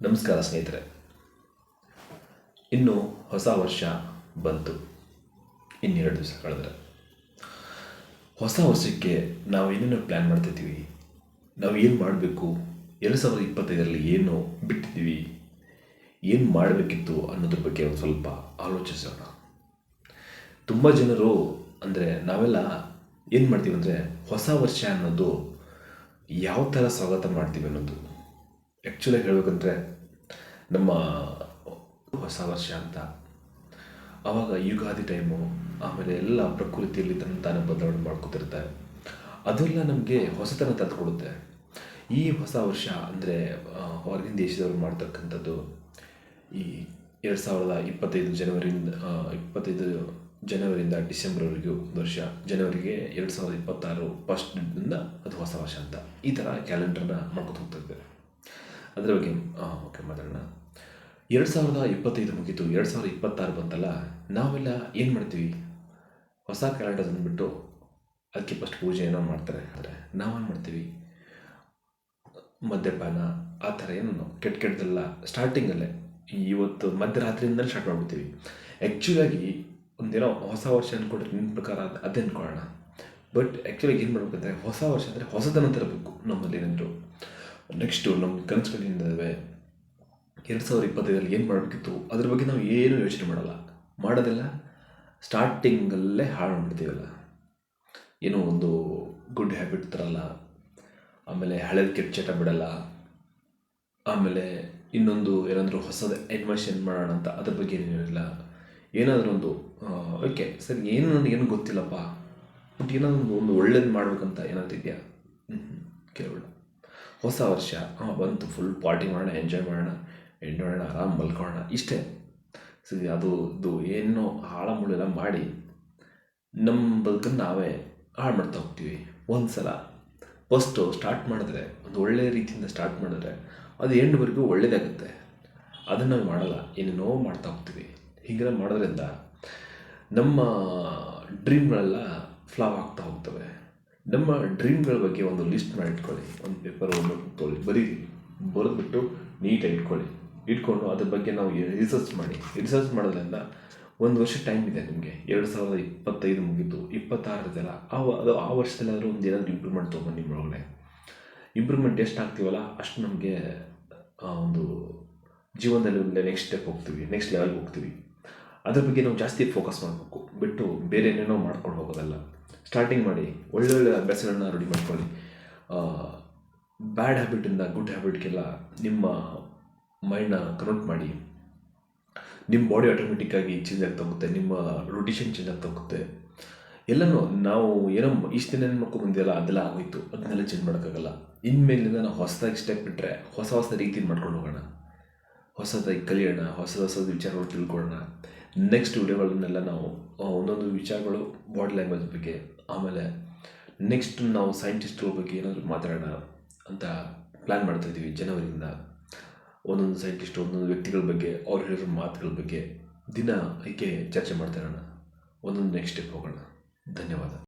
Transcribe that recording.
ನಮಸ್ಕಾರ ಸ್ನೇಹಿತರೆ. ಇನ್ನು ಹೊಸ ವರ್ಷ ಬಂತು. ಇನ್ನೆರಡು ದಿವಸ ಕಳೆದ್ರೆ. ಹೊಸ ವರ್ಷಕ್ಕೆ ನಾವು ಏನೇನು ಪ್ಲ್ಯಾನ್ ಮಾಡ್ತಿದ್ದೀವಿ. ನಾವು ಏನು ಮಾಡಬೇಕು? ಎರಡು ಸಾವಿರದ ಇಪ್ಪತ್ತೈದರಲ್ಲಿ ಏನು ಬಿಟ್ಟಿದ್ದೀವಿ? ಏನು ಮಾಡಬೇಕಿತ್ತು ಅನ್ನೋದ್ರ ಬಗ್ಗೆ ಒಂದು ಸ್ವಲ್ಪ ಆಲೋಚಿಸೋಣ. ತುಂಬ ಜನರು ಅಂದರೆ ನಾವೆಲ್ಲ ಏನು ಮಾಡ್ತೀವಿ ಅಂದರೆ ಹೊಸ ವರ್ಷ ಅನ್ನೋದು ಯಾವ ಥರ ಸ್ವಾಗತ ಮಾಡ್ತೀವಿ ಅನ್ನೋದು. ಆ್ಯಕ್ಚುಲಾಗಿ ಹೇಳಬೇಕಂದ್ರೆ ನಮ್ಮ ಹೊಸ ವರ್ಷ ಅಂತ. ಆವಾಗ ಯುಗಾದಿ ಟೈಮು ಆಮೇಲೆ ಎಲ್ಲ ಪ್ರಕೃತಿಯಲ್ಲಿ ತನ್ನ ತಾನೇ ಬದಲಾವಣೆ ಮಾಡ್ಕೊತಿರ್ತಾರೆ. ಅದೆಲ್ಲ ನಮಗೆ ಹೊಸತನ ತಂದುಕೊಡುತ್ತೆ. ಈ ಹೊಸ ವರ್ಷ ಅಂದರೆ ಹೊರಗಿನ ದೇಶದವ್ರು ಮಾಡ್ತಕ್ಕಂಥದ್ದು ಈ ಎರಡು ಸಾವಿರದ ಇಪ್ಪತ್ತೈದು ಜನವರಿಯಿಂದ ಇಪ್ಪತ್ತೈದು ಜನವರಿಯಿಂದ ಡಿಸೆಂಬರ್ವರೆಗೂ ಒಂದು ವರ್ಷ. ಜನವರಿಗೆ ಎರಡು ಸಾವಿರದ ಇಪ್ಪತ್ತಾರು ಫಸ್ಟಿಂದ ಅದು ಹೊಸ ವರ್ಷ ಅಂತ. ಈ ಥರ ಕ್ಯಾಲೆಂಡರ್ನ ಮಾಡ್ಕೊತ ಹೋಗ್ತಿರ್ತಾರೆ ಅದರ ಬಗ್ಗೆ ಓಕೆ, ಮಾತಾಡೋಣ. ಎರಡು ಸಾವಿರದ ಇಪ್ಪತ್ತೈದು ಮುಗೀತು. ಎರಡು ಸಾವಿರದ ಇಪ್ಪತ್ತಾರು ಬಂತಲ್ಲ, ನಾವೆಲ್ಲ ಏನು ಮಾಡ್ತೀವಿ? ಹೊಸ ಕ್ಯಾಲೆಂಡರ್ ಅಂದ್ಬಿಟ್ಟು ಅದಕ್ಕೆ ಫಸ್ಟ್ ಪೂಜೆ ಏನೋ ಮಾಡ್ತಾರೆ. ಆದರೆ ನಾವೇನು ಮಾಡ್ತೀವಿ? ಮದ್ಯಪಾನ, ಆ ಥರ ಏನು ಕೆಟ್ಟ ಕೆಟ್ಟದೆಲ್ಲ ಸ್ಟಾರ್ಟಿಂಗಲ್ಲೇ ಇವತ್ತು ಮಧ್ಯರಾತ್ರಿಯಿಂದಲೇ ಸ್ಟಾರ್ಟ್ ಮಾಡ್ಬಿಡ್ತೀವಿ. ಆ್ಯಕ್ಚುಲಾಗಿ ಒಂದೇನೋ ಹೊಸ ವರ್ಷ ಅಂದ್ಕೊಂಡ್ರೆ ನಿಮ್ಮ ಪ್ರಕಾರ ಅದು ಅದೇ ಅಂದ್ಕೊಳ್ಳೋಣ ಬಟ್ ಆ್ಯಕ್ಚುಲಾಗಿ ಏನು ಮಾಡ್ಬೇಕಂದ್ರೆ, ಹೊಸ ವರ್ಷ ಅಂದರೆ ಹೊಸತನ ತರಬೇಕು ನಮ್ಮಲ್ಲಿ ಏನಾದರೂ. ನೆಕ್ಸ್ಟು ನಮ್ಮ ಕನಸುಗಳಿಂದವೆ ಎರಡು ಸಾವಿರದ ಇಪ್ಪತ್ತೈದರಲ್ಲಿ ಏನು ಮಾಡಬೇಕಿತ್ತು? ಅದ್ರ ಬಗ್ಗೆ ನಾವು ಏನೂ ಯೋಚನೆ ಮಾಡಲ್ಲ. ಮಾಡೋದಿಲ್ಲ ಸ್ಟಾರ್ಟಿಂಗಲ್ಲೇ ಹಾಳು ಮಾಡ್ತೀವಲ್ಲ. ಏನೋ ಒಂದು ಗುಡ್ ಹ್ಯಾಬಿಟ್ ತರಲ್ಲ ಆಮೇಲೆ ಹಳೆದ ಕೆಟ್ಟ ಚಟ ಬಿಡಲ್ಲ. ಆಮೇಲೆ ಇನ್ನೊಂದು ಏನಾದರೂ ಹೊಸದು ಅಡ್ಮಿಷನ್ ಮಾಡೋಣ ಅಂತ ಅದ್ರ ಬಗ್ಗೆ ಏನಿರಲಿಲ್ಲ ಏನಾದರೂ ಒಂದು ಓಕೆ ಸರಿ, ಏನು ನನಗೇನು ಗೊತ್ತಿಲ್ಲಪ್ಪ. ಬಟ್ ಏನಾದರೂ ಒಂದು ಒಳ್ಳೇದು ಮಾಡ್ಬೇಕಂತ ಏನಂತಿದೆಯಾ ಹ್ಞೂ ಕೇಳೋಣ. ಹೊಸ ವರ್ಷ. ಹಾಂ ಬಂತು ಫುಲ್ ಪಾರ್ಟಿ ಮಾಡೋಣ ಎಂಜಾಯ್ ಮಾಡೋಣ ಎಂಡ್ ಮಾಡೋಣ ಆರಾಮ್ ಮಲ್ಕೊಳ್ಳೋಣ. ಇಷ್ಟೇ. ಸೊ ಅದು, ಇದು, ಏನೋ ಹಾಳ ಮುಳೆಲ್ಲ ಮಾಡಿ ನಮ್ಮ ಬದುಕನ್ನು ನಾವೇ ಹಾಳು ಮಾಡ್ತಾ ಹೋಗ್ತೀವಿ. ಒಂದು ಸಲ ಫಸ್ಟು ಸ್ಟಾರ್ಟ್ ಮಾಡಿದ್ರೆ, ಒಂದು ಒಳ್ಳೆಯ ರೀತಿಯಿಂದ ಸ್ಟಾರ್ಟ್ ಮಾಡಿದ್ರೆ, ಅದು ಎಂಡ್ವರೆಗೂ ಒಳ್ಳೇದಾಗುತ್ತೆ. ಅದನ್ನು ನಾವು ಮಾಡಲ್ಲ. ಏನೇನೋ ಮಾಡ್ತಾ ಹೋಗ್ತೀವಿ. ಹೀಗೆಲ್ಲ ಮಾಡೋದ್ರಿಂದ ನಮ್ಮ ಡ್ರೀಮ್ಗಳೆಲ್ಲ ಫ್ಲಾವ್ ಆಗ್ತಾ ಹೋಗ್ತವೆ. ನಮ್ಮ ಡ್ರೀಮ್ಗಳ ಬಗ್ಗೆ ಒಂದು ಲಿಸ್ಟ್ ಮಾಡಿ ಇಟ್ಕೊಳ್ಳಿ. ಒಂದು ಪೇಪರ್ ಒಂದು ತೊಗೊಳ್ಳಿ ಬರೀರಿ ಬರೆದ್ಬಿಟ್ಟು ನೀಟಾಗಿ ಇಟ್ಕೊಳ್ಳಿ. ಇಟ್ಕೊಂಡು ಅದ್ರ ಬಗ್ಗೆ ನಾವು ರಿಸರ್ಚ್ ಮಾಡಿ. ರಿಸರ್ಚ್ ಮಾಡೋದ್ರಿಂದ ಒಂದು ವರ್ಷ ಟೈಮ್ ಇದೆ ನಿಮಗೆ. ಎರಡು ಸಾವಿರದ ಇಪ್ಪತ್ತೈದು ಮುಗೀತು. ಇಪ್ಪತ್ತಾರದಲ್ಲ ಆ ಅದು ಆ ವರ್ಷದಲ್ಲಾದರೂ ಒಂದು ಏನಾದರೂ ಇಂಪ್ರೂವ್ಮೆಂಟ್ ತೊಗೊಂಡು ನಿಮ್ಮೊಳಗಡೆ ಇಂಪ್ರೂವ್ಮೆಂಟ್ ಎಷ್ಟು ಆಗ್ತೀವಲ್ಲ? ಅಷ್ಟು ನಮಗೆ ಒಂದು ಜೀವನದಲ್ಲಿ ಒಂದು ನೆಕ್ಸ್ಟ್ ಸ್ಟೆಪ್ ಹೋಗ್ತೀವಿ. ನೆಕ್ಸ್ಟ್ ಲೆವೆಲ್ಗೆ ಹೋಗ್ತೀವಿ. ಅದ್ರ ಬಗ್ಗೆ ನಾವು ಜಾಸ್ತಿ ಫೋಕಸ್ ಮಾಡಬೇಕು. ಬಿಟ್ಟು ಬೇರೆ ಏನೇನೋ ಮಾಡ್ಕೊಂಡು ಹೋಗೋದಲ್ಲ. ಸ್ಟಾರ್ಟಿಂಗ್ ಮಾಡಿ, ಒಳ್ಳೊಳ್ಳೆ ಅಭ್ಯಾಸಗಳನ್ನ ರೆಡಿ ಮಾಡ್ಕೊಳ್ಳಿ. ಬ್ಯಾಡ್ ಹ್ಯಾಬಿಟಿಂದ ಗುಡ್ ಹ್ಯಾಬಿಟ್ಗೆಲ್ಲ ನಿಮ್ಮ ಮೈಂಡ್ನ ಕನ್ವರ್ಟ್ ಮಾಡಿ ನಿಮ್ಮ ಬಾಡಿ ಆಟೋಮೆಟಿಕ್ಕಾಗಿ ಚೇಂಜ್ ಆಗ್ತಾ ನಿಮ್ಮ ರೊಟೇಷನ್ ಚೇಂಜ್ ಆಗ್ತಾ ಹೋಗುತ್ತೆ ಎಲ್ಲನೂ ನಾವು ಏನೋ ಇಷ್ಟು ದಿನ ಏನು ಮಾಡ್ಕೊಂಡು ಬಂದಿಲ್ಲ ಅದೆಲ್ಲ ಆಗೋಯ್ತು ಅದನ್ನೆಲ್ಲ ಚೇಂಜ್ ಮಾಡೋಕ್ಕಾಗಲ್ಲ. ಇನ್ಮೇಲಿಂದ ನಾವು ಹೊಸದಾಗಿ ಸ್ಟೆಪ್ ಬಿಟ್ಟರೆ ಹೊಸ ಹೊಸ ರೀತಿಯಲ್ಲಿ ಮಾಡ್ಕೊಂಡು ಹೋಗೋಣ. ಹೊಸದಾಗಿ ಕಲಿಯೋಣ, ಹೊಸ ಹೊಸದ ವಿಚಾರಗಳು ತಿಳ್ಕೊಳ್ಳೋಣ. ನೆಕ್ಸ್ಟ್ ವಿಡಿಯೋಗಳನ್ನೆಲ್ಲ ನಾವು ಒಂದೊಂದು ವಿಚಾರಗಳು ಬಾಡಿ ಲ್ಯಾಂಗ್ವೇಜ್ ಬಗ್ಗೆ ಆಮೇಲೆ ನೆಕ್ಸ್ಟ್ ನಾವು ಸೈಂಟಿಸ್ಟ್ಗಳ ಬಗ್ಗೆ ಏನಾದರೂ ಮಾತಾಡೋಣ ಅಂತ ಪ್ಲ್ಯಾನ್ ಮಾಡ್ತಾ ಇದ್ದೀವಿ ಜನವರಿಯಿಂದ. ಒಂದೊಂದು ಸೈಂಟಿಸ್ಟ್ ಒಂದೊಂದು ವ್ಯಕ್ತಿಗಳ ಬಗ್ಗೆ, ಅವ್ರು ಹೇಳಿರೋ ಮಾತುಗಳ ಬಗ್ಗೆ ದಿನ ಹೀಗೆ ಚರ್ಚೆ ಮಾಡ್ತಾ ಇರೋಣ. ಒಂದೊಂದು ನೆಕ್ಸ್ಟ್ ಸ್ಟೆಪ್ ಹೋಗೋಣ. ಧನ್ಯವಾದ.